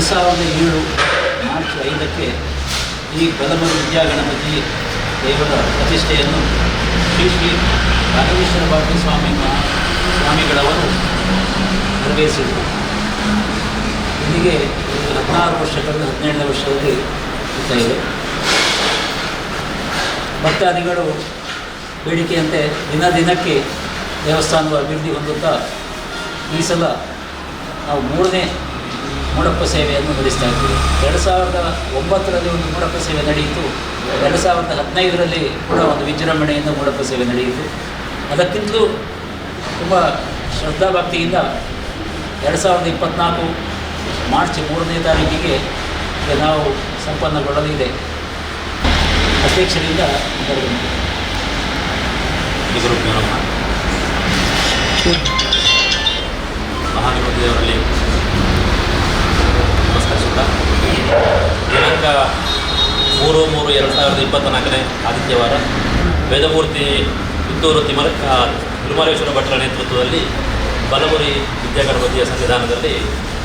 ಎರಡು ಸಾವಿರದ ಏಳು ಮಾರ್ಚ್ ಐದಕ್ಕೆ ಈ ಪ್ರಥಮ ವಿದ್ಯಾಗಣಪತಿ ದೇವರ ಪ್ರತಿಷ್ಠೆಯನ್ನು ಶ್ರೀ ಶ್ರೀ ರಾಘವೇಶ್ವರ ಭಾರತಿ ಸ್ವಾಮಿ ಸ್ವಾಮಿಗಳವರು ನೆರವೇರಿಸಿದರು. ಇಲ್ಲಿಗೆ ಹದಿನಾರು ವರ್ಷಗಳಿಂದ ಹದಿನೇಳನೇ ವರ್ಷದಲ್ಲಿ ಇದೆ. ಭಕ್ತಾದಿಗಳು ಬೇಡಿಕೆಯಂತೆ ದಿನ ದಿನಕ್ಕೆ ದೇವಸ್ಥಾನದ ಅಭಿವೃದ್ಧಿ ಹೊಂದುತ್ತಾ ಈ ಸಲ ನಾವು ಮೂರನೇ ಮೂಡಪ್ಪ ಸೇವೆಯನ್ನು ನಡೆಸ್ತಾ ಇದ್ದೀವಿ. ಎರಡು ಸಾವಿರದ ಒಂಬತ್ತರಲ್ಲಿ ಒಂದು ಮೂಡಪ್ಪ ಸೇವೆ ನಡೆಯಿತು. ಎರಡು ಸಾವಿರದ ಹದಿನೈದರಲ್ಲಿ ಕೂಡ ಒಂದು ವಿಜೃಂಭಣೆಯಿಂದ ಮೂಡಪ್ಪ ಸೇವೆ ನಡೆಯಿತು. ಅದಕ್ಕಿಂತಲೂ ತುಂಬ ಶ್ರದ್ಧಾಭಕ್ತಿಯಿಂದ ಎರಡು ಸಾವಿರದ ಇಪ್ಪತ್ತ್ನಾಲ್ಕು ಮಾರ್ಚ್ ಮೂರನೇ ತಾರೀಕಿಗೆ ನಾವು ಸಂಪನ್ನಗೊಳ್ಳಲಿದೆ. ಅಧ್ಯಕ್ಷರಿಂದ ದೇವರಲ್ಲಿ ನಮಸ್ಕರಿಸುತ್ತಾ ದಿನಾಂಕ ಮೂರು ಮೂರು ಎರಡು ಸಾವಿರದ ಇಪ್ಪತ್ತ ಆದಿತ್ಯವಾರ ವೇದಮೂರ್ತಿ ಪುತ್ತೂರು ತಿಮರ ತಿರುಮಲೇಶ್ವರ ಭಟ್ರ ನೇತೃತ್ವದಲ್ಲಿ ಬಲಮುರಿ ವಿದ್ಯಾಗಣಪತಿಯ ಸಂವಿಧಾನದಲ್ಲಿ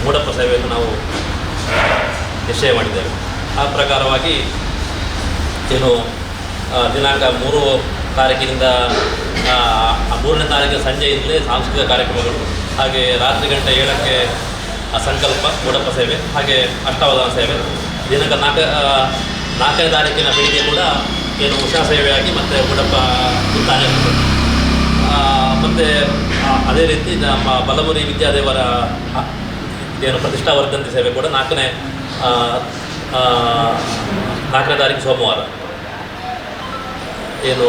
ಮೂಡಪ್ಪ ಸೇವೆಯನ್ನು ನಾವು ನಿಶ್ಚಯ ಮಾಡಿದ್ದೇವೆ. ಆ ಪ್ರಕಾರವಾಗಿ ಏನು ದಿನಾಂಕ ಮೂರು ತಾರೀಕಿನಿಂದ ಮೂರನೇ ತಾರೀಕಿನ ಸಂಜೆಯಿಂದಲೇ ಸಾಂಸ್ಕೃತಿಕ ಕಾರ್ಯಕ್ರಮಗಳು, ಹಾಗೆ ರಾತ್ರಿ ಗಂಟೆ ಏಳಕ್ಕೆ ಆ, ಸಂಕಲ್ಪ ಮೂಡಪ್ಪ ಸೇವೆ ಹಾಗೆ ಅಷ್ಟಾವಧಾನ ಸೇವೆ. ದಿನಾಂಕ ನಾಲ್ಕ ನಾಲ್ಕನೇ ತಾರೀಕಿನ ಬೆಳಿಗ್ಗೆ ಕೂಡ ಏನು ಉಷಾ ಸೇವೆಯಾಗಿ ಮತ್ತು ಮೂಡಪ್ಪ ಉತ್ತಾನೆ ಮತ್ತು ಅದೇ ರೀತಿ ನಮ್ಮ ಬಲಮುರಿ ವಿದ್ಯಾದೇವರ ಏನು ಪ್ರತಿಷ್ಠಾ ವರ್ಧಂತಿ ಸೇವೆ ಕೂಡ ನಾಲ್ಕನೇ ನಾಲ್ಕನೇ ತಾರೀಕು ಸೋಮವಾರ. ಏನು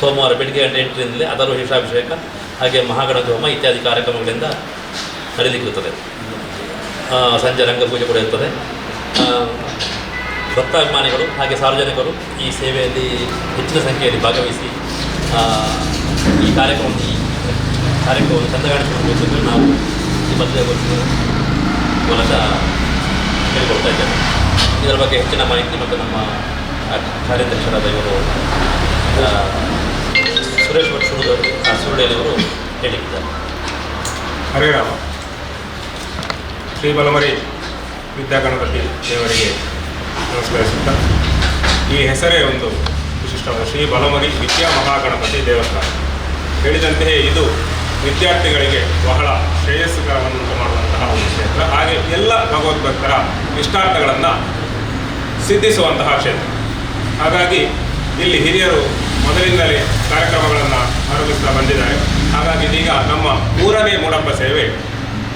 ಸೋಮವಾರ ಬೆಳಿಗ್ಗೆ ಎಂಟರಿಂದಲೇ ಅದರ ವಿಷಾಭಿಷೇಕ ಹಾಗೆ ಮಹಾಗಣಧೋಮ ಇತ್ಯಾದಿ ಕಾರ್ಯಕ್ರಮಗಳಿಂದ ನಡೀಲಿಕ್ಕಿರುತ್ತದೆ ಆ, ಸಂಜೆ ರಂಗಪೂಜೆ ಕೂಡ ಇರ್ತದೆ. ಆ, ಭಕ್ತಾಭಿಮಾನಿಗಳು ಹಾಗೆ ಸಾರ್ವಜನಿಕರು ಈ ಸೇವೆಯಲ್ಲಿ ಹೆಚ್ಚಿನ ಸಂಖ್ಯೆಯಲ್ಲಿ ಭಾಗವಹಿಸಿ ಆ, ಈ ಕಾರ್ಯಕ್ರಮ ಈ ಕಾರ್ಯಕ್ರಮವನ್ನು ಚಂದಗಾಣಿಸಿಕೊಂಡು ನಾವು ಈ ಪತ್ರಿಕಾಗೋಷ್ಠಿಯ ಮೂಲಕ ಹೇಳಿಕೊಡ್ತಾ ಇದ್ದೇವೆ. ಇದರ ಬಗ್ಗೆ ಹೆಚ್ಚಿನ ಮಾಹಿತಿ ಮತ್ತು ನಮ್ಮ ಆ, ಕಾರ್ಯಾಧ್ಯಕ್ಷರಾದ ಇವರು ಆ, ಸುರೇಶ್ ಭಟ್ ಸುರುದವರು ಅವರು ಹೇಳಿದ್ದಾರೆ. ಹರೇ ಶ್ರೀ ಬಲಮರಿ ವಿದ್ಯಾಗಣಪತಿ ದೇವರಿಗೆ ನಮಸ್ಕರಿಸುತ್ತಾ, ಈ ಹೆಸರೇ ಒಂದು ವಿಶಿಷ್ಟವಾದ ಶ್ರೀ ಬಲಮರಿ ವಿದ್ಯಾ ಮಹಾಗಣಪತಿ ದೇವಸ್ಥಾನ. ಹೇಳಿದಂತೆಯೇ ಇದು ವಿದ್ಯಾರ್ಥಿಗಳಿಗೆ ಬಹಳ ಶ್ರೇಯಸ್ಕರವನ್ನುಂಟು ಮಾಡುವಂತಹ ಒಂದು ಕ್ಷೇತ್ರ. ಹಾಗೆ ಎಲ್ಲ ಭಗವದ್ಭಕ್ತರ ಇಷ್ಟಾರ್ಥಗಳನ್ನು ಸಿದ್ಧಿಸುವಂತಹ ಕ್ಷೇತ್ರ. ಹಾಗಾಗಿ ಇಲ್ಲಿ ಹಿರಿಯರು ಮೊದಲಿಂದಲೇ ಕಾರ್ಯಕ್ರಮಗಳನ್ನು ಆರಂಭಿಸ್ತಾ ಬಂದಿದ್ದಾರೆ. ಹಾಗಾಗಿ ಇದೀಗ ನಮ್ಮ ಮೂರನೇ ಮೂಡಪ್ಪ ಸೇವೆ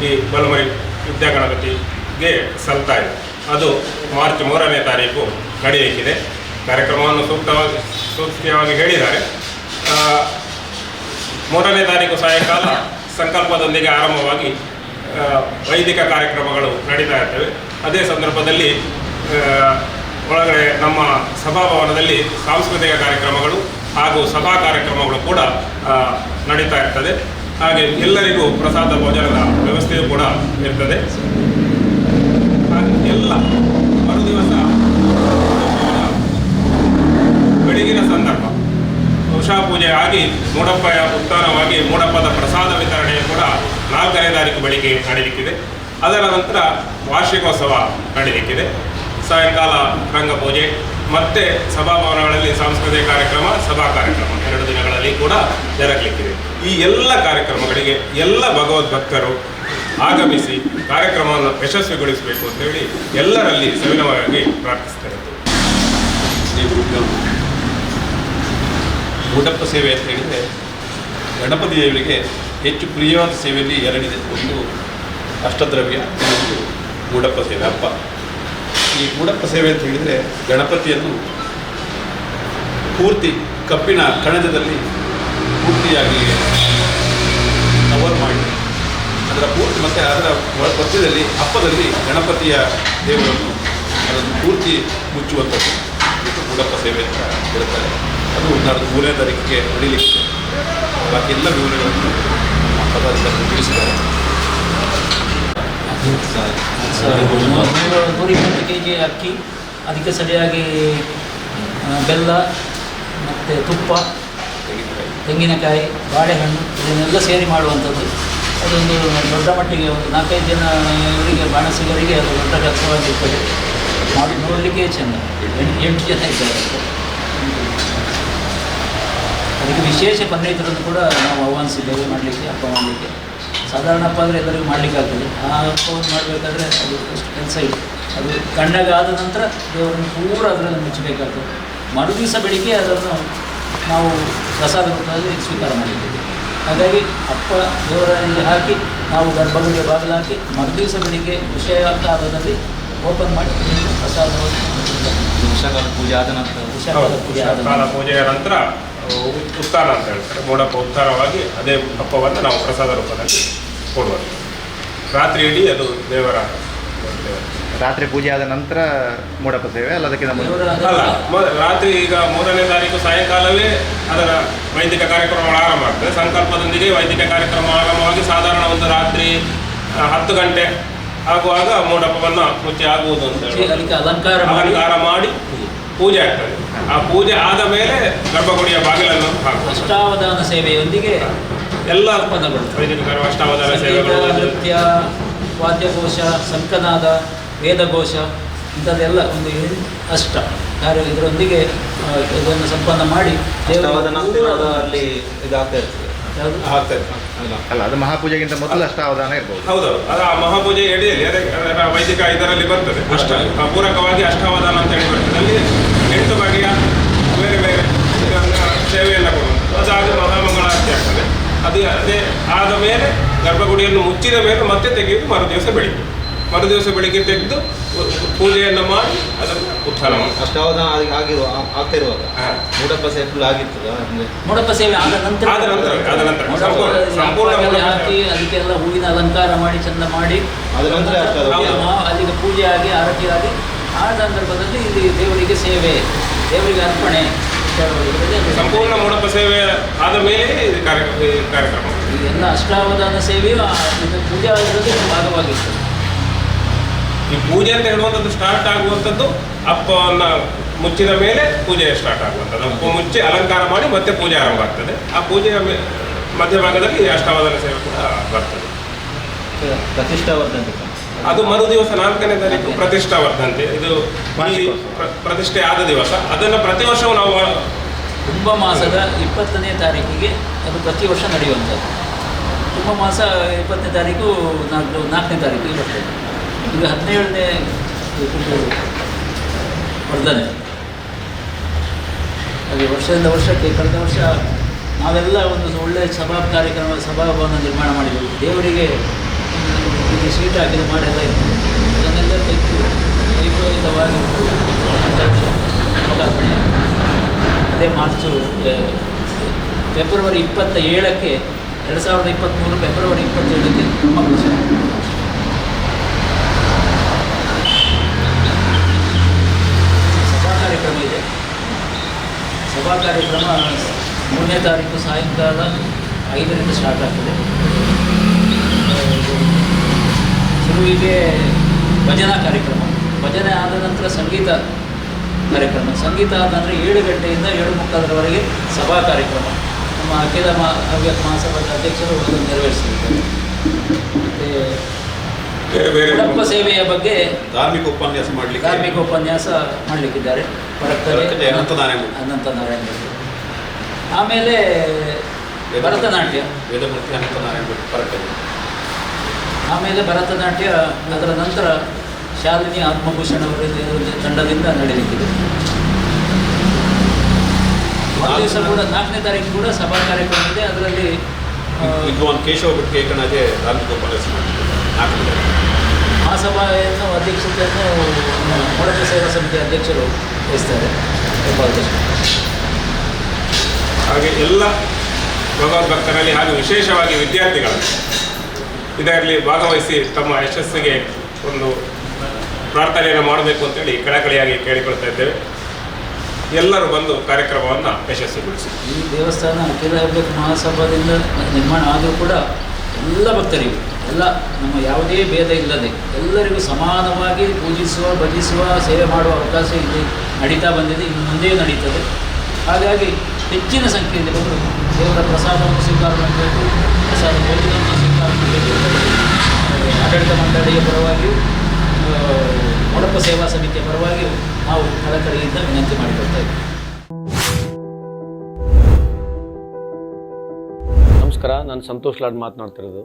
ಈ ಬಲಮರಿ ವಿದ್ಯಾಗಣಪತಿಗೆ ಸಲ್ತಾ ಇದೆ ಅದು ಮಾರ್ಚ್ ಮೂರನೇ ತಾರೀಕು ನಡೆಯಲಿಕ್ಕಿದೆ. ಕಾರ್ಯಕ್ರಮವನ್ನು ಸೂಕ್ತವಾಗಿ ಸೂಕ್ತವಾಗಿ ಹೇಳಿದ್ದಾರೆ. ಮೂರನೇ ತಾರೀಕು ಸಾಯಂಕಾಲ ಸಂಕಲ್ಪದೊಂದಿಗೆ ಆರಂಭವಾಗಿ ವೈದಿಕ ಕಾರ್ಯಕ್ರಮಗಳು ನಡೀತಾ ಇರ್ತವೆ. ಅದೇ ಸಂದರ್ಭದಲ್ಲಿ ಒಳಗಡೆ ನಮ್ಮ ಸಭಾಭವನದಲ್ಲಿ ಸಾಂಸ್ಕೃತಿಕ ಕಾರ್ಯಕ್ರಮಗಳು ಹಾಗೂ ಸಭಾ ಕಾರ್ಯಕ್ರಮಗಳು ಕೂಡ ನಡೀತಾ ಇರ್ತದೆ. ಹಾಗೆ ಎಲ್ಲರಿಗೂ ಪ್ರಸಾದ ಭೋಜನದ ವ್ಯವಸ್ಥೆಯೂ ಕೂಡ ಇರ್ತದೆ. ಹಾಗೆ ಎಲ್ಲ ಮರುದಿವಸ ಬೆಳಗಿನ ಸಂದರ್ಭ. ಉಷಾ ಪೂಜೆ ಆಗಿ ಮೂಡಪ್ಪ ಉತ್ಥಾನವಾಗಿ ಮೂಡಪ್ಪದ ಪ್ರಸಾದ ವಿತರಣೆ ಕೂಡ ನಾಲ್ಕನೇ ತಾರೀಕು ಬೆಳಿಗ್ಗೆ ನಡೆಯಲಿಕ್ಕಿದೆ ಅದರ ನಂತರ ವಾರ್ಷಿಕೋತ್ಸವ ನಡೆಯಲಿಕ್ಕಿದೆ ಸಾಯಂಕಾಲ ರಂಗಪೂಜೆ ಮತ್ತೆ ಸಭಾಭವನಗಳಲ್ಲಿ ಸಾಂಸ್ಕೃತಿಕ ಕಾರ್ಯಕ್ರಮ, ಸಭಾ ಕಾರ್ಯಕ್ರಮ ಎರಡು ದಿನಗಳಲ್ಲಿ ಕೂಡ ಜರಗಲಿಕ್ಕಿದೆ. ಈ ಎಲ್ಲ ಕಾರ್ಯಕ್ರಮಗಳಿಗೆ ಎಲ್ಲ ಭಗವದ್ಭಕ್ತರು ಆಗಮಿಸಿ ಕಾರ್ಯಕ್ರಮವನ್ನು ಯಶಸ್ವಿಗೊಳಿಸಬೇಕು ಅಂತೇಳಿ ಎಲ್ಲರಲ್ಲಿ ಸವಿನವಾಗಿ ಪ್ರಾರ್ಥಿಸ್ತಾರೆ ಗುಡಪ್ಪ ಸೇವೆ ಅಂತ ಹೇಳಿದರೆ ಗಣಪತಿ ದೇವರಿಗೆ ಹೆಚ್ಚು ಪ್ರಿಯವಾದ ಸೇವೆಯಲ್ಲಿ ಎರಡಿದೆ. ಒಂದು ಅಷ್ಟದ್ರವ್ಯ ಒಂದು ಗೂಡಪ್ಪ ಸೇವೆ. ಹಬ್ಬ ಈ ಗೂಡಪ್ಪ ಸೇವೆ ಅಂತ ಹೇಳಿದರೆ ಗಣಪತಿಯನ್ನು ಪೂರ್ತಿ ಕಬ್ಬಿನ ಕಣಜದಲ್ಲಿ ಪೂರ್ತಿಯಾಗಿ ಕವರ್ ಮಾಡಿ. ಅದರ ಪೂರ್ತಿ ಮತ್ತು ಅದರ ಮಧ್ಯದಲ್ಲಿ, ಹಬ್ಬದಲ್ಲಿ ಗಣಪತಿಯ ದೇವರನ್ನು ಅದನ್ನು ಪೂರ್ತಿ ಮುಚ್ಚುವಂಥದ್ದು. ಇದು ಕೂಡಪ್ಪ ಸೇವೆ ಅಂತ ಹೇಳ್ತಾರೆ. ಅದು ನಾಡ್ದು ಮೂರನೇ ತಾರೀಕಿಗೆ ನಡೀಲಿಕ್ಕೆ. ಬಾಕಿ ಎಲ್ಲ ವಿವರಗಳನ್ನು ಪದಾಧಿಕಾರಿಗಳು ತಿಳಿಸಿದ್ದಾರೆ. ನೂರು ಇಪ್ಪತ್ತು ಅಕ್ಕಿ, ಅದಕ್ಕೆ ಸರಿಯಾಗಿ ಬೆಲ್ಲ ಮತ್ತು ತುಪ್ಪ ತೆಂಗಿನಕಾಯಿ, ಬಾಳೆಹಣ್ಣು ಇದನ್ನೆಲ್ಲ ಸೇರಿ ಮಾಡುವಂಥದ್ದು. ಅದೊಂದು ದೊಡ್ಡ ಮಟ್ಟಿಗೆ ಒಂದು ನಾಲ್ಕೈದು ಜನ ಬಾಣಸಿಗರಿಗೆ ಅದು ದೊಡ್ಡ ಕೆಲಸವಾಗಿರ್ತದೆ ಮಾಡಿ ನೋಡಲಿಕ್ಕೆ ಚೆಂದ. ಎಂಟು ಜನ ಇದ್ದಾರೆ. ಅದಕ್ಕೆ ವಿಶೇಷ ಪಂಡಿತರನ್ನು ಕೂಡ ನಾವು ಆಹ್ವಾನಿಸಿದ್ದೇವೆ ಮಾಡಲಿಕ್ಕೆ, ಹಬ್ಬ ಮಾಡಲಿಕ್ಕೆ. ಸಾಧಾರಣ ಹಬ್ಬ ಅಂದರೆ ಎಲ್ಲರಿಗೂ ಮಾಡಲಿಕ್ಕಾಗ್ತದೆ. ಆ ಹಬ್ಬವನ್ನು ಮಾಡಬೇಕಾದ್ರೆ ಅದು ಎಷ್ಟು ಕೆಲಸ ಇದೆ ಅದು ಕಣ್ಣಾಗ ನಂತರ ದೇವರನ್ನು ಪೂರ ಅದರಲ್ಲಿ ಮುಚ್ಚಬೇಕಾಗ್ತದೆ. ಮರುದಿವಸ ಬೆಳಿಗ್ಗೆ ಅದನ್ನು ನಾವು ಪ್ರಸಾದ ರೂಪದಲ್ಲಿ ಸ್ವೀಕಾರ ಮಾಡಿದ್ದೇವೆ. ಹಾಗಾಗಿ ಅಪ್ಪ ದೇವರಲ್ಲಿ ಹಾಕಿ ನಾವು ಗರ್ಭಗುಡಿಗೆ ಬಾಗಿಲು ಹಾಕಿ ಮರು ದಿವಸ ಬೆಳಿಗ್ಗೆ ವಿಷಯಕಾಲದಲ್ಲಿ ಓಪನ್ ಮಾಡಿ ಪ್ರಸಾದವನ್ನು ವರ್ಷಕಾಲ ಪೂಜೆ ಆದ ನಂತರ? ವಿಷಯಕಾಲ ಪೂಜೆ ಆದ. ಪೂಜೆಯ ನಂತರ ಉ- ಉತ್ಥಾನ ಅಂತ ಹೇಳ್ತಾರೆ. ಮೋಡಪ್ಪ ಉತ್ಥಾನವಾಗಿ ಅದೇ ಹಬ್ಬವನ್ನು ನಾವು ಪ್ರಸಾದ ರೂಪದಲ್ಲಿ ಕೊಡುವ ರಾತ್ರಿ ಇಡೀ ಅದು ದೇವರ ದೇವರ ರಾತ್ರಿ ಪೂಜೆ ಆದ ನಂತರ ಮೂಡಪ್ಪ ಸೇವೆ ಅಲ್ಲ ಅದಕ್ಕಿಂತ ಮುಂಚೆ ಅಲ್ಲ ರಾತ್ರಿ ಈಗ ಮೂರನೇ ತಾರೀಕು ಸಾಯಂಕಾಲವೇ ಅದರ ವೈದಿಕ ಕಾರ್ಯಕ್ರಮಗಳು ಆರಂಭ ಆಗ್ತದೆ. ಸಂಕಲ್ಪದೊಂದಿಗೆ ವೈದಿಕ ಕಾರ್ಯಕ್ರಮ ಆರಂಭವಾಗಿ ಸಾಧಾರಣ ಒಂದು ರಾತ್ರಿ ಹತ್ತು ಗಂಟೆ ಆಗುವಾಗ ಮೂಡಪ್ಪವನ್ನು ಮುಚ್ಚಿ ಆಗುವುದು ಅಂತ ಹೇಳಿ ಅಲಂಕಾರ ಮಾಡಿ. ಅಲಂಕಾರ ಮಾಡಿ ಪೂಜೆ ಆಗ್ತದೆ. ಆ ಪೂಜೆ ಆದ ಮೇಲೆ ಗರ್ಭಗುಡಿಯ ಬಾಗಿಲನ್ನು ಹಾಕುವ ಅಷ್ಟಾವಧಾನ ಸೇವೆಯೊಂದಿಗೆ ಎಲ್ಲ ಪದಗಳು. ವೈದಿಕ ಅಷ್ಟಾವಧಾನ ಸೇವೆಗಳು. ನೃತ್ಯ ವಾದ್ಯಘೋಷ ಸಂಕನಾದ ವೇದಘೋಷ ಇಂಥದ್ದೆಲ್ಲ ಒಂದು ಅಷ್ಟ. ಯಾರು ಇದರೊಂದಿಗೆ ಇದನ್ನು ಸಂಪನ್ನ ಮಾಡಿ ಅಲ್ಲಿ ಇದಾಗ್ತಾ ಇರ್ತದೆ. ಅಲ್ಲ ಅಲ್ಲ ಅದು ಮಹಾಪೂಜೆಗಿಂತ ಮೊದಲು ಅಷ್ಟಾವಧಾನ ಇರ್ಬೋದು. ಹೌದು ಅದು ಆ ಮಹಾಪೂಜೆ ಎಡೆಯಲ್ಲಿ ಅದಕ್ಕೆ ಅದರ ವೈದಿಕ ಇದರಲ್ಲಿ ಬರ್ತದೆ. ಅಷ್ಟ. ಆ ಪೂರಕವಾಗಿ ಅಷ್ಟಾವಧಾನ ಅಂತ ಹೇಳಿ ಬರ್ತದೆ. ಅಲ್ಲಿ ಎಂಟು ಬಗೆಯ ಬೇರೆ ಬೇರೆ ಇದನ್ನ ಸೇವೆಯನ್ನು ಕೊಡುವುದು ಅದಾದ ಮಹಾಮಂಗಳಾರತಿ ಆಗ್ತದೆ. ಅದು ಅದೇ ಆದ ಮೇಲೆ ಗರ್ಭಗುಡಿಯನ್ನು ಮುಚ್ಚಿದ ಮೇಲೆ ಮತ್ತೆ ತೆಗೆಯುವುದು ಮರು ದಿವಸ ಬೆಳಿಗ್ಗೆ ಮರು ದಿವಸ ಬೆಳಿಗ್ಗೆ ತೆಗೆದು ಪೂಜೆಯನ್ನು ಮಾಡಿ ಅದನ್ನು ಉತ್ಥಾನ ಮಾಡಿ. ಅಷ್ಟಾವಧಾನ ಆಗಿ- ಆಗಿರುವ ಆಗ್ತಾ ಇರುವಾಗ. ಮೂಡಪ್ಪ ಸೇವೆ ಫುಲ್ ಆಗಿರ್ತದ? ಮೂಡಪ್ಪ ಸೇವೆ ಆದ ನಂತರ ಆದ ನಂತರ, ಆದ ನಂತರ. ಸಂಪೂರ್ಣ- ಹಾಕಿ ಅದಕ್ಕೆಲ್ಲ ಹೂವಿನ ಅಲಂಕಾರ ಮಾಡಿ ಚಂದ ಮಾಡಿ. ಅದರ ನಂತರ ಅಲ್ಲಿಗೆ ಪೂಜೆ ಆಗಿ ಆರತಿ ಆಗಿ ಆ ಸಂದರ್ಭದಲ್ಲಿ ಇಲ್ಲಿ ದೇವರಿಗೆ ಸೇವೆ ದೇವರಿಗೆ ಅರ್ಪಣೆ. ಸಂಪೂರ್ಣ ಮೂಡಪ್ಪ ಸೇವೆ ಆದ ಮೇಲೆ ಕಾರ್ಯಕ್ರಮ. ಎಲ್ಲ ಅಷ್ಟಾವಧಾನ ಸೇವೆಯು ಪೂಜೆ ಆಗಿರೋದು ಭಾಗವಾಗಿರ್ತದೆ. ಈ ಪೂಜೆ ಅಂತ ಹೇಳುವಂಥದ್ದು ಸ್ಟಾರ್ಟ್ ಆಗುವಂಥದ್ದು ಅಪ್ಪವನ್ನ ಮುಚ್ಚಿದ ಮೇಲೆ ಪೂಜೆ ಸ್ಟಾರ್ಟ್ ಆಗುವಂಥದ್ದು. ಅಪ್ಪ ಮುಚ್ಚಿ ಅಲಂಕಾರ ಮಾಡಿ ಮತ್ತೆ ಪೂಜೆ ಆರಂಭ ಆಗ್ತದೆ. ಆ ಪೂಜೆಯ ಮಧ್ಯಭಾಗದಲ್ಲಿ ಅಷ್ಟಾವಧಾನ ಸೇವೆ ಕೂಡ ಬರ್ತದೆ. ಪ್ರತಿಷ್ಠಾವರ್ಧಂತೆ. ಅದು ಮರು ದಿವಸ ನಾಲ್ಕನೇ ತಾರೀಕು ಪ್ರತಿಷ್ಠಾವರ್ಧಂತೆ. ಇದು ಪ್ರತಿಷ್ಠೆ ಆದ ದಿವಸ. ಅದನ್ನು ಪ್ರತಿ ವರ್ಷವೂ ನಾವು ಕುಂಭ ಮಾಸದ ಇಪ್ಪತ್ತನೇ ತಾರೀಕಿಗೆ ಅದು ಪ್ರತಿ ವರ್ಷ ನಡೆಯುವಂಥದ್ದು. ಕುಂಭ ಮಾಸ ಇಪ್ಪತ್ತನೇ ತಾರೀಕು ನಾಲ್ಕು ನಾಲ್ಕನೇ ತಾರೀಕು ಬರ್ತದೆ ಈಗ ಹದಿನೇಳನೇ ವರ್ಧನೆ. ಹಾಗೆ ವರ್ಷದಿಂದ ವರ್ಷಕ್ಕೆ ಕಳೆದ ವರ್ಷ ನಾವೆಲ್ಲ ಒಂದು ಒಳ್ಳೆಯ ಸಭಾ ಕಾರ್ಯಕ್ರಮ, ಸಭಾಭವನ ನಿರ್ಮಾಣ ಮಾಡಿದ್ವಿ. ದೇವರಿಗೆ ಇಲ್ಲಿ ಸೀಟ್ ಹಾಕಿದ ಮಾಡೆಲ್ಲ ಇತ್ತು. ಅದನ್ನೆಲ್ಲ ತೆಗೆದು ವೈಭವಿತವಾಗಿ ಲೋಕಾರ್ಪಣೆ ಅದೇ ಮಾರ್ಚು ಫೆಬ್ರವರಿ ಇಪ್ಪತ್ತ ಏಳಕ್ಕೆ, ಎರಡು ಸಾವಿರದ ಇಪ್ಪತ್ತ್ಮೂರು ಫೆಬ್ರವರಿ ಇಪ್ಪತ್ತೇಳಕ್ಕೆ. ಬ್ರಹ್ಮಕಲಶ ಸಭಾ ಕಾರ್ಯಕ್ರಮ ಇದೆ ಸಭಾ ಕಾರ್ಯಕ್ರಮ ಮೂರನೇ ತಾರೀಕು ಸಾಯಂಕಾಲ ಐದರಿಂದ ಸ್ಟಾರ್ಟ್ ಆಗ್ತದೆ. ಶುರುವಿಗೆ ಭಜನಾ ಕಾರ್ಯಕ್ರಮ. ಭಜನೆ ಆದ ನಂತರ ಸಂಗೀತ ಕಾರ್ಯಕ್ರಮ. ಸಂಗೀತ ಆದ ನಂತರ ಏಳು ಗಂಟೆಯಿಂದ ಏಳು ಮುಕ್ಕಾಲರವರೆಗೆ ಸಭಾ ಕಾರ್ಯಕ್ರಮ. ನಮ್ಮ ಅಖಿಲ ಮಹಾಸಭಾದ ಅಧ್ಯಕ್ಷರು ಅದನ್ನು ನೆರವೇರಿಸಿದ್ದಾರೆ ಮತ್ತು ಬೇರೆ ಸೇವೆಯ ಬಗ್ಗೆ ಧಾರ್ಮಿಕ ಉಪನ್ಯಾಸ ಮಾಡಲಿಕ್ಕೆ ಧಾರ್ಮಿಕ ಉಪನ್ಯಾಸ ಮಾಡಲಿಕ್ಕಿದ್ದಾರೆ. ಅನಂತನಾರಾಯಣ. ಅನಂತನಾರಾಯಣ. ಆಮೇಲೆ ಭರತನಾಟ್ಯ. ವೇದಮೂರ್ತಿ ಅನಂತನಾರಾಯಣ ನಾರಾಯಣ ಆಮೇಲೆ ಭರತನಾಟ್ಯ ಅದರ ನಂತರ ಶಾಲಿನಿ ಆತ್ಮಭೂಷಣ ಅವರ ತಂಡದಿಂದ ನಡೆಯಲಿಕ್ಕಿದೆ. ಒಂದು ದಿವಸ ಕೂಡ ನಾಲ್ಕನೇ ತಾರೀಕು ಕೂಡ ಸಭಾ ಕಾರ್ಯಕ್ರಮ ಇದೆ. ಅದರಲ್ಲಿ ವಿದ್ವಾನ್ ಕೇಶವ ಭಟ್ ಕೇಕಣಾಗೆ ಧಾರ್ಮಿಕ ಉಪನ್ಯಾಸ ಮಾಡಿದ್ದಾರೆ ನಾಲ್ಕು ಆ ಸಭೆಯನ್ನು ಅಧ್ಯಕ್ಷತೆಯನ್ನು ಮೊಳಕೆ ಸೇವಾ ಸಮಿತಿ ಅಧ್ಯಕ್ಷರು ವಹಿಸ್ತಾರೆ. ಹಾಗೆ ಎಲ್ಲ ಭಗವದ್ಭಕ್ತರಲ್ಲಿ ಹಾಗೂ ವಿಶೇಷವಾಗಿ ವಿದ್ಯಾರ್ಥಿಗಳು ಇದರಲ್ಲಿ ಭಾಗವಹಿಸಿ ತಮ್ಮ ಯಶಸ್ಸಿಗೆ ಒಂದು ಪ್ರಾರ್ಥನೆಯನ್ನು ಮಾಡಬೇಕು ಅಂತೇಳಿ ಕಳಕಳಿಯಾಗಿ ಕೇಳಿಕೊಳ್ತಾ ಇದ್ದೇವೆ. ಎಲ್ಲರೂ ಬಂದು ಕಾರ್ಯಕ್ರಮವನ್ನು ಯಶಸ್ವಿಗೊಳಿಸಿ. ಈ ದೇವಸ್ಥಾನ ಅಖಿಲ ಮಹಾಸಭಾದಿಂದ ನಿರ್ಮಾಣ ಆದರೂ ಕೂಡ ಎಲ್ಲ ಭಕ್ತರಿಗೂ ಎಲ್ಲ ನಮ್ಮ ಯಾವುದೇ ಭೇದ ಇಲ್ಲದೆ ಎಲ್ಲರಿಗೂ ಸಮಾನವಾಗಿ ಪೂಜಿಸುವ, ಭಜಿಸುವ, ಸೇವೆ ಮಾಡುವ ಅವಕಾಶ ಇಲ್ಲಿ ನಡೀತಾ ಬಂದಿದೆ, ಇನ್ನು ಮುಂದೆ ನಡೀತದೆ. ಹಾಗಾಗಿ ಹೆಚ್ಚಿನ ಸಂಖ್ಯೆಯಲ್ಲಿ ಬಂದು ದೇವರ ಪ್ರಸಾದವನ್ನು ಸ್ವೀಕಾರ ಮಾಡಬೇಕು ಪ್ರಸಾದ ಭೋಜನವನ್ನು ಸ್ವೀಕಾರ ಮಾಡಬೇಕು. ಆಡಳಿತ ಮಂಡಳಿಯ ಪರವಾಗಿಯೂ ಮೊಡಪ ಸೇವಾ ಸಮಿತಿಯ ಪರವಾಗಿಯೂ ನಾವು ಕಳಕಳಿಯಿಂದ ವಿನಂತಿ ಮಾಡಿಕೊಳ್ತಾ ಇದ್ದೀವಿ. ನಮಸ್ಕಾರ, ನಾನು ಸಂತೋಷ್ ಲಾಡ್ ಮಾತನಾಡ್ತಿರೋದು.